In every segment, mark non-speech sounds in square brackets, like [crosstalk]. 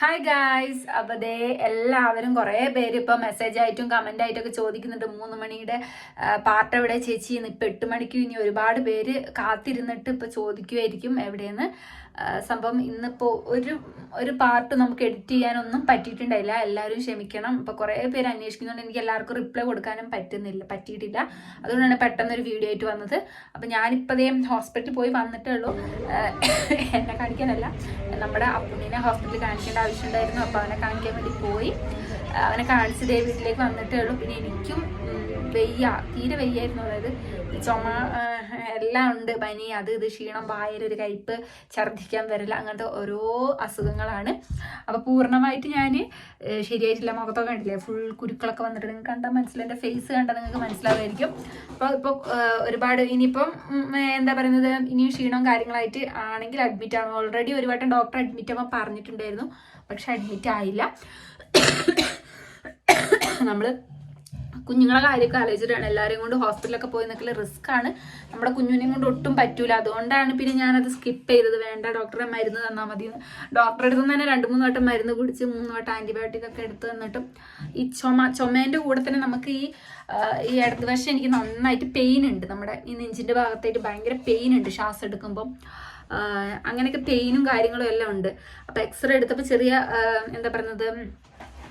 Hi guys അപ്പോൾ ദേ എല്ലാവരും കുറേ പേര് ഇപ്പോൾ മെസ്സേജ് ആയിട്ടും കമന്റ് ആയിട്ടൊക്കെ ചോദിക്കുന്നുണ്ട് മൂന്ന് മണിയുടെ പാർട്ട് എവിടെ ചേച്ചി ഇപ്പം എട്ട് മണിക്ക് ഇനി ഒരുപാട് പേര് കാത്തിരുന്നിട്ട് ഇപ്പോൾ ചോദിക്കുമായിരിക്കും എവിടെയെന്ന്. സംഭവം ഇന്നിപ്പോ ഒരു ഒരു പാർട്ട് നമുക്ക് എഡിറ്റ് ചെയ്യാനൊന്നും പറ്റിയിട്ടുണ്ടായില്ല. എല്ലാവരും ക്ഷമിക്കണം. ഇപ്പോൾ കുറേ പേര് അന്വേഷിക്കുന്നുണ്ട്. എനിക്ക് എല്ലാവർക്കും റിപ്ലൈ കൊടുക്കാനും പറ്റുന്നില്ല പറ്റിയിട്ടില്ല. അതുകൊണ്ടാണ് പെട്ടെന്ന് ഒരു വീഡിയോ ആയിട്ട് വന്നത്. അപ്പോൾ ഞാനിപ്പോൾ ഹോസ്പിറ്റലിൽ പോയി വന്നിട്ടേ ഉള്ളൂ. എന്നെ കാണിക്കാനല്ല. നമ്മുടെ അപ്പുണ്ണിനെ ഹോസ്പിറ്റലിൽ കാണിക്കേണ്ട ആവശ്യമുണ്ടായിരുന്നു അപ്പോൾ അവനെ കാണിക്കാൻ വേണ്ടി പോയി. അവനെ കാണിച്ച് ദേ വീട്ടിലേക്ക് വന്നിട്ടേ ഉള്ളൂ. പിന്നെ എനിക്കും വെയ്യ തീരെ വെയ്യായിരുന്നു. അതായത് ചുമ എല്ലാം ഉണ്ട്. പനി അത് ഇത് ക്ഷീണം വായലൊരു കയ്പ്പ് ഛർദ്ദിക്കാൻ വരില്ല അങ്ങനത്തെ ഓരോ അസുഖങ്ങളാണ്. അപ്പോൾ പൂർണമായിട്ട് ഞാൻ ശരിയായിട്ടില്ല മുഖത്തൊക്കെ കണ്ടില്ലേ ഫുൾ കുരുക്കളൊക്കെ വന്നിട്ട് നിങ്ങൾക്ക് കണ്ടാൽ മനസ്സിലായി. എന്റെ ഫേസ് കണ്ടാൽ നിങ്ങൾക്ക് മനസ്സിലാവുമായിരിക്കും. അപ്പോൾ ഇപ്പോൾ ഒരുപാട് ഇനിയിപ്പം എന്താ പറയുന്നത്? ഇനിയും ക്ഷീണവും കാര്യങ്ങളായിട്ട് ആണെങ്കിൽ അഡ്മിറ്റ് ആണ് ഓൾറെഡി ഒരു വട്ടം ഡോക്ടർ അഡ്മിറ്റ് ആവാൻ പറഞ്ഞിട്ടുണ്ടായിരുന്നു. പക്ഷെ അഡ്മിറ്റ് ആയില്ല. [coughs] നമ്മൾ കുഞ്ഞുങ്ങളെ കാര്യമൊക്കെ ആലോചിച്ചിട്ടാണ്. എല്ലാവരെയും കൊണ്ട് ഹോസ്പിറ്റലൊക്കെ പോയി നിൽക്കൽ റിസ്ക് ആണ്. നമ്മുടെ കുഞ്ഞിനെയും കൊണ്ട് ഒട്ടും പറ്റൂല. അതുകൊണ്ടാണ് പിന്നെ ഞാനത് സ്കിപ്പ് ചെയ്തത്. വേണ്ട ഡോക്ടറെ മരുന്ന് തന്നാൽ മതി ഡോക്ടറെ അടുത്ത് തന്നെ രണ്ട് മൂന്ന് വട്ടം മരുന്ന് കുടിച്ച് മൂന്ന് വട്ടം ആന്റിബയോട്ടിക് ഒക്കെ എടുത്ത് തന്നിട്ടും ഈ ചുമ ചുമേന്റെ കൂടെ തന്നെ നമുക്ക് ഈ ഈ അടുത്ത വർഷം എനിക്ക് നന്നായിട്ട് പെയിൻ ഉണ്ട്. നമ്മുടെ ഈ നെഞ്ചിന്റെ ഭാഗത്തായിട്ട് ഭയങ്കര പെയിൻ ഉണ്ട് ശ്വാസം എടുക്കുമ്പം. അങ്ങനെയൊക്കെ പെയിനും കാര്യങ്ങളും എല്ലാം ഉണ്ട്. അപ്പോൾ എക്സ്റേ എടുത്തപ്പോൾ ചെറിയ എന്താ പറയുന്നത്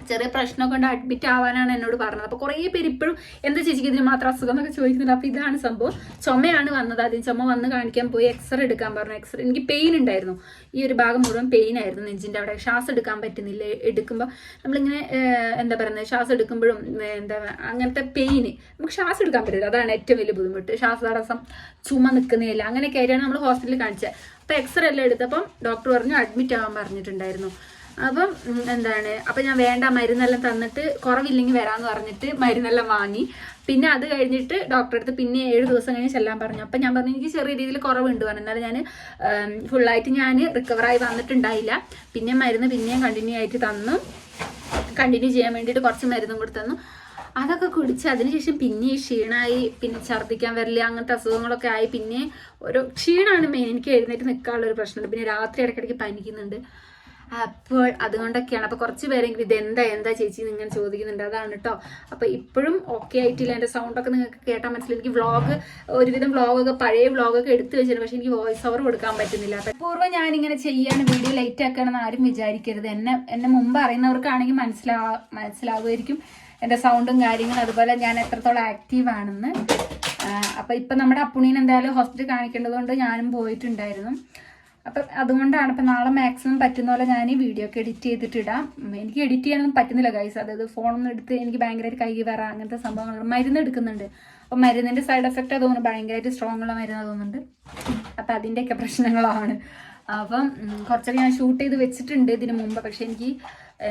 ചെറിയ പ്രശ്നമൊക്കെ കൊണ്ട് അഡ്മിറ്റ് ആവാനാണ് എന്നോട് പറഞ്ഞത്. അപ്പോൾ കുറേ പേര് ഇപ്പോഴും എന്താ ചേച്ചിക്ക് ഇതിന് മാത്രം അസുഖം എന്നൊക്കെ ചോദിക്കുന്നുണ്ട്. അപ്പോൾ ഇതാണ് സംഭവം. ചുമയാണ് വന്നത്. ആദ്യം ചുമ വന്ന് കാണിക്കാൻ പോയി. എക്സ്റേ എടുക്കാൻ പറഞ്ഞു. എക്സ്റേ എനിക്ക് പെയിൻ ഉണ്ടായിരുന്നു. ഈ ഒരു ഭാഗം മുഴുവൻ പെയിൻ ആയിരുന്നു നെഞ്ചിന്റെ അവിടെ. ശ്വാസം എടുക്കാൻ പറ്റുന്നില്ല. എടുക്കുമ്പോൾ നമ്മളിങ്ങനെ എന്താ പറയുന്നത്? ശ്വാസം എടുക്കുമ്പോഴും എന്താ അങ്ങനത്തെ പെയിൻ നമുക്ക് ശ്വാസം എടുക്കാൻ പറ്റില്ല. അതാണ് ഏറ്റവും വലിയ ബുദ്ധിമുട്ട്. ശ്വാസതടസ്സം ചുമ നിൽക്കുന്നില്ല. അങ്ങനെയൊക്കെ ആയിട്ടാണ് നമ്മൾ ഹോസ്പിറ്റലിൽ കാണിച്ചത്. അപ്പോൾ എക്സ്റേ എല്ലാം എടുത്തപ്പം ഡോക്ടർ പറഞ്ഞു അഡ്മിറ്റ് ആവാൻ പറഞ്ഞിട്ടുണ്ടായിരുന്നു. അപ്പം എന്താണ് അപ്പം ഞാൻ വേണ്ട മരുന്നെല്ലാം തന്നിട്ട് കുറവില്ലെങ്കിൽ വരാമെന്ന് പറഞ്ഞിട്ട് മരുന്നെല്ലാം വാങ്ങി. പിന്നെ അത് കഴിഞ്ഞിട്ട് ഡോക്ടറെ അടുത്ത് പിന്നെ ഏഴ് ദിവസം കഴിഞ്ഞ് ചെല്ലാൻ പറഞ്ഞു. അപ്പം ഞാൻ പറഞ്ഞു എനിക്ക് ചെറിയ രീതിയിൽ കുറവുണ്ട് പറഞ്ഞു. എന്നാലും ഞാൻ ഫുള്ളായിട്ട് ഞാൻ റിക്കവറായി വന്നിട്ടുണ്ടായില്ല. പിന്നെ മരുന്ന് പിന്നെയും കണ്ടിന്യൂ ആയിട്ട് തന്നു. കണ്ടിന്യൂ ചെയ്യാൻ വേണ്ടിയിട്ട് കുറച്ച് മരുന്നും കൂടി തന്നു. അതൊക്കെ കുടിച്ച് അതിനുശേഷം പിന്നെ ക്ഷീണമായി പിന്നെ ഛർദ്ദിക്കാൻ വരില്ല അങ്ങനത്തെ അസുഖങ്ങളൊക്കെ ആയി. പിന്നെ ഒരു ക്ഷീണമാണ് മെയിൻ എനിക്ക് എഴുന്നേറ്റ് നിൽക്കാനുള്ള ഒരു പ്രശ്നമുണ്ട്. പിന്നെ രാത്രി ഇടയ്ക്കിടയ്ക്ക് പനിക്കുന്നുണ്ട്. അപ്പോൾ അതുകൊണ്ടൊക്കെയാണ്. അപ്പോൾ കുറച്ച് പേരെങ്കിലും ഇത് എന്താ എന്താ ചേച്ചി നിങ്ങൾ ചോദിക്കുന്നുണ്ട്. അതാണ് കേട്ടോ അപ്പോൾ ഇപ്പോഴും ഓക്കെ ആയിട്ടില്ല. എന്റെ സൗണ്ടൊക്കെ നിങ്ങൾക്ക് കേട്ടാൽ മനസ്സിലായി. എനിക്ക് വ്ളോഗ് ഒരുവിധം വ്ളോഗൊക്കെ പഴയ വ്ളോഗൊക്കെ എടുത്തു വെച്ചിരുന്നു പക്ഷേ എനിക്ക് വോയിസ് ഓവർ കൊടുക്കാൻ പറ്റുന്നില്ല. അപ്പം പൂർവം ഞാനിങ്ങനെ ചെയ്യാണ് വീഡിയോ ലൈറ്റ് ആക്കണമെന്ന് ആരും വിചാരിക്കരുത്. എന്നെ എന്നെ മുമ്പ് അറിയുന്നവർക്കാണെങ്കിൽ മനസ്സിലാ മനസ്സിലാവുമായിരിക്കും എന്റെ സൗണ്ടും കാര്യങ്ങളും. അതുപോലെ ഞാൻ എത്രത്തോളം ആക്റ്റീവ് ആണെന്ന്. അപ്പോൾ ഇപ്പം നമ്മുടെ അപ്പുണീനെന്തായാലും ഹോസ്പിറ്റലിൽ കാണിക്കേണ്ടതുകൊണ്ട് ഞാനും പോയിട്ടുണ്ടായിരുന്നു. അപ്പം അതുകൊണ്ടാണ് ഇപ്പം നാളെ മാക്സിമം പറ്റുന്ന പോലെ ഞാൻ ഈ വീഡിയോ ഒക്കെ എഡിറ്റ് ചെയ്തിട്ട് ഇടാം എനിക്ക് എഡിറ്റ് ചെയ്യാനൊന്നും പറ്റുന്നില്ല ഗൈസ് അതായത് ഫോണൊന്നും എടുത്ത് എനിക്ക് ഭയങ്കരമായിട്ട് കൈ വരാം അങ്ങനത്തെ സംഭവങ്ങൾ മരുന്ന് എടുക്കുന്നുണ്ട്. അപ്പം മരുന്നിന്റെ സൈഡ് എഫക്റ്റ് തോന്നുന്നു ഭയങ്കരമായിട്ട് സ്ട്രോങ് ഉള്ള മരുന്ന് തോന്നുന്നുണ്ട്. അപ്പം അതിന്റെയൊക്കെ പ്രശ്നങ്ങളാണ്. അപ്പം കുറച്ചൊക്കെ ഞാൻ ഷൂട്ട് ചെയ്ത് വെച്ചിട്ടുണ്ട് ഇതിന് മുമ്പ്. പക്ഷേ എനിക്ക്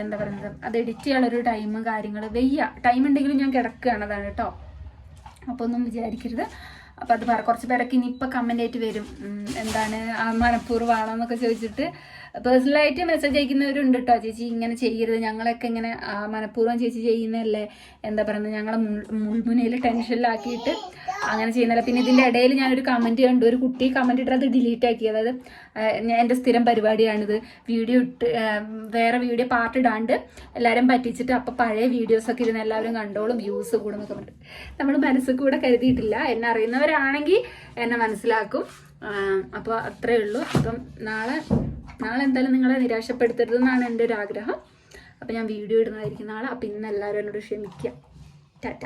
എന്താ പറയുന്നത് അത് എഡിറ്റ് ചെയ്യാനുള്ളൊരു ടൈമും കാര്യങ്ങൾ വെയ്യ. ടൈം ഉണ്ടെങ്കിലും ഞാൻ കിടക്കുകയാണ് അതാണ് കേട്ടോ അപ്പോൾ ഒന്നും വിചാരിക്കരുത്. അപ്പോൾ അത് പറ കുറച്ച് പേരൊക്കെ ഇനിയിപ്പോൾ കമന്റ് ആയിട്ട് വരും. എന്താണ് ആ മനഃപൂർവമാണോ എന്നൊക്കെ ചോദിച്ചിട്ട് പേഴ്സണലായിട്ട് മെസ്സേജ് അയക്കുന്നവരുണ്ട് കേട്ടോ ചേച്ചി ഇങ്ങനെ ചെയ്യരുത്. ഞങ്ങളൊക്കെ ഇങ്ങനെ മനഃപൂർവം ചേച്ചി ചെയ്യുന്നതല്ലേ? എന്താ പറയുന്നത്? ഞങ്ങളെ മുൾ മുൾമുനയിൽ ടെൻഷനിലാക്കിയിട്ട് അങ്ങനെ ചെയ്യുന്നില്ല പിന്നെ ഇതിന്റെ ഇടയിൽ ഞാനൊരു കമന്റ് കണ്ടു. ഒരു കുട്ടി കമന്റ് ഇട്ടത് ഡിലീറ്റ് ആക്കി. അതായത് ഞാൻ എന്റെ സ്ഥിരം പരിപാടിയാണിത്. വീഡിയോ ഇട്ട് വേറെ വീഡിയോ പാർട്ട് ഇടാണ്ട് എല്ലാവരും പറ്റിച്ചിട്ട് അപ്പോൾ പഴയ വീഡിയോസൊക്കെ ഇരുന്ന് എല്ലാവരും കണ്ടോളും വ്യൂസ് കൂടുന്നൊക്കെ പറഞ്ഞു നമ്മൾ മനസ്സിൽ കൂടെ കരുതിയിട്ടില്ല. എന്നെ അറിയുന്നവരാണെങ്കിൽ എന്നെ മനസ്സിലാക്കും. അപ്പോൾ അത്രേ ഉള്ളൂ. അപ്പം നാളെ നാളെ എന്തായാലും നിങ്ങളെ നിരാശപ്പെടുത്തരുതെന്നാണ് എന്റെ ഒരു ആഗ്രഹം. അപ്പം ഞാൻ വീഡിയോ ഇടുന്നതായിരിക്കും നാളെ. അപ്പം ഇന്ന് എല്ലാവരും എന്നോട് ക്ഷമിക്കുക ടാറ്റ.